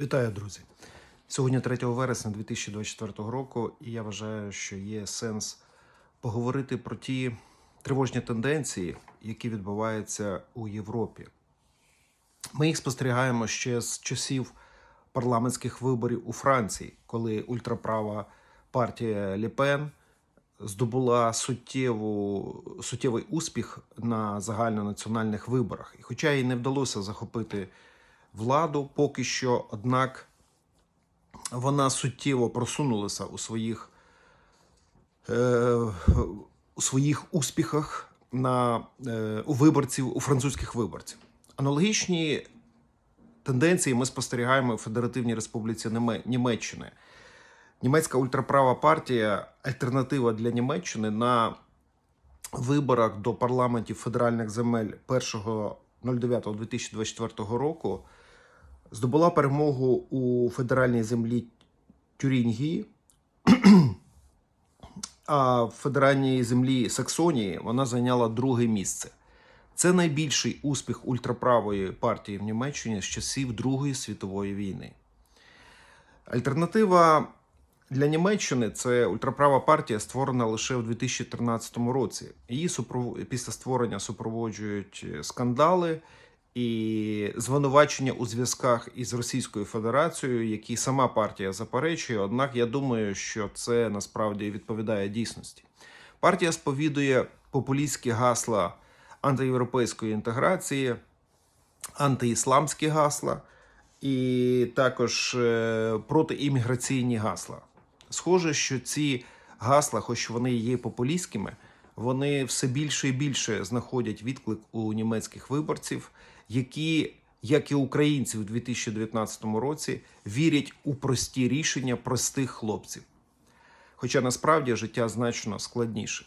Вітаю, друзі! Сьогодні 3 вересня 2024 року, і я вважаю, що є сенс поговорити про ті тривожні тенденції, які відбуваються у Європі. Ми їх спостерігаємо ще з часів парламентських виборів у Франції, коли ультраправа партія Ліпен здобула суттєву, суттєвий успіх на загальнонаціональних виборах. І хоча їй не вдалося захопити владу поки що, однак вона суттєво просунулася у своїх, е, у своїх успіхах на, е, у виборців, у французьких виборців. Аналогічні тенденції ми спостерігаємо у Федеративній Республіці Німеччини. Німецька ультраправа партія альтернатива для Німеччини на виборах до парламентів федеральних земель 1.09.2024 року здобула перемогу у федеральній землі Тюрінгі, а в федеральній землі Саксонії вона зайняла друге місце. Це найбільший успіх ультраправої партії в Німеччині з часів Другої світової війни. Альтернатива для Німеччини це ультраправа партія, створена лише у 2013 році. Її після створення супроводжують скандали і звинувачення у зв'язках із Російською Федерацією, які сама партія заперечує. Однак я думаю, що це насправді відповідає дійсності. Партія сповідує популістські гасла антиєвропейської інтеграції, антиісламські гасла і також е, протиімміграційні гасла. Схоже, що ці гасла, хоч вони є популістськими, вони все більше і більше знаходять відклик у німецьких виборців, які, як і українці у 2019 році, вірять у прості рішення простих хлопців. Хоча насправді життя значно складніше.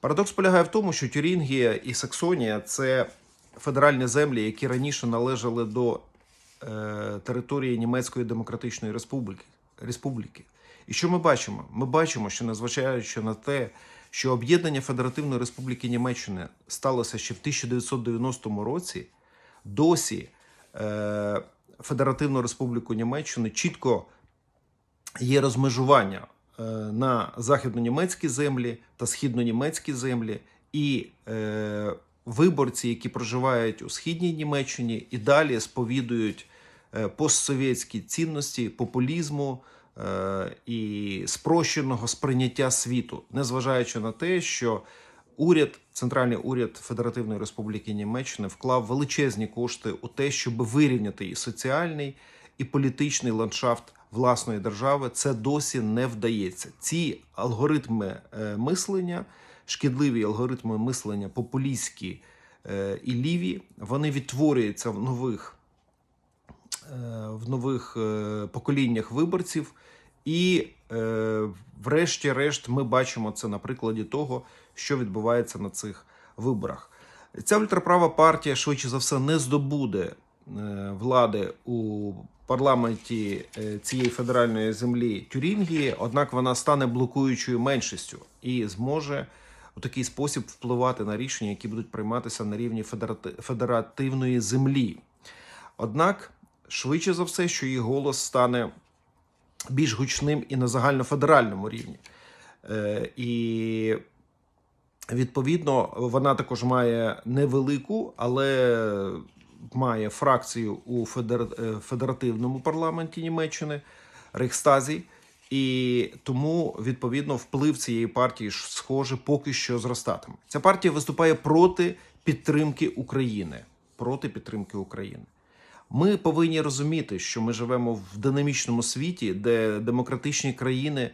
Парадокс полягає в тому, що Тюрінгія і Саксонія це федеральні землі, які раніше належали до е, території Німецької Демократичної Республіки. Республіки. І що ми бачимо? Ми бачимо, що незважаючи на те, що об'єднання Федеративної Республіки Німеччини сталося ще в 1990 році, досі е, Федеративну Республіку Німеччини чітко є розмежування е, на західнонімецькі землі та східнонімецькі землі, і е, виборці, які проживають у східній Німеччині, і далі сповідують е, постсовєтські цінності популізму е, і спрощеного сприйняття світу, незважаючи на те, що уряд, центральний уряд Федеративної Республіки Німеччини вклав величезні кошти у те, щоб вирівняти і соціальний, і політичний ландшафт власної держави. Це досі не вдається. Ці алгоритми е, мислення, шкідливі алгоритми мислення, популістські е, і ліві, вони відтворюються в нових е, в нових поколіннях виборців. І, е, врешті-решт, ми бачимо це на прикладі того, що відбувається на цих виборах. Ця ультраправа партія, швидше за все, не здобуде е, влади у парламенті е, цієї федеральної землі Тюрінгії, однак вона стане блокуючою меншістю і зможе у такий спосіб впливати на рішення, які будуть прийматися на рівні федерати- федеративної землі. Однак, швидше за все, що її голос стане більш гучним і на загальнофедеральному рівні. Е, І відповідно вона також має невелику, але має фракцію у е, федеративному парламенті Німеччини Рейхстазі. І тому відповідно вплив цієї партії схоже поки що зростатиме. Ця партія виступає проти підтримки України. Проти підтримки України. Ми повинні розуміти, що ми живемо в динамічному світі, де демократичні країни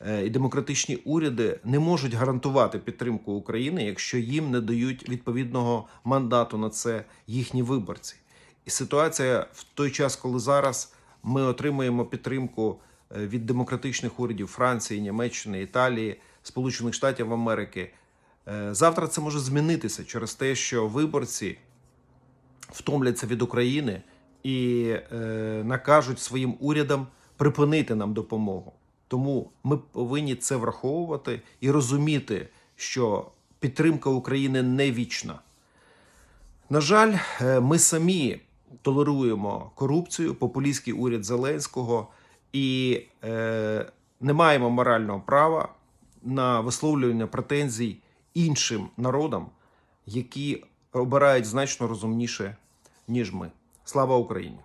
е, і демократичні уряди не можуть гарантувати підтримку України, якщо їм не дають відповідного мандату на це їхні виборці. І ситуація в той час, коли зараз ми отримуємо підтримку е, від демократичних урядів Франції, Німеччини, Італії, Сполучених Штатів Америки. е, Завтра це може змінитися через те, що виборці втомляться від України і е, накажуть своїм урядам припинити нам допомогу. Тому ми повинні це враховувати і розуміти, що підтримка України не вічна. На жаль, е, ми самі толеруємо корупцію, популістський уряд Зеленського і е, не маємо морального права на висловлювання претензій іншим народам, які обирають значно розумніше, ніж ми. Слава Україні!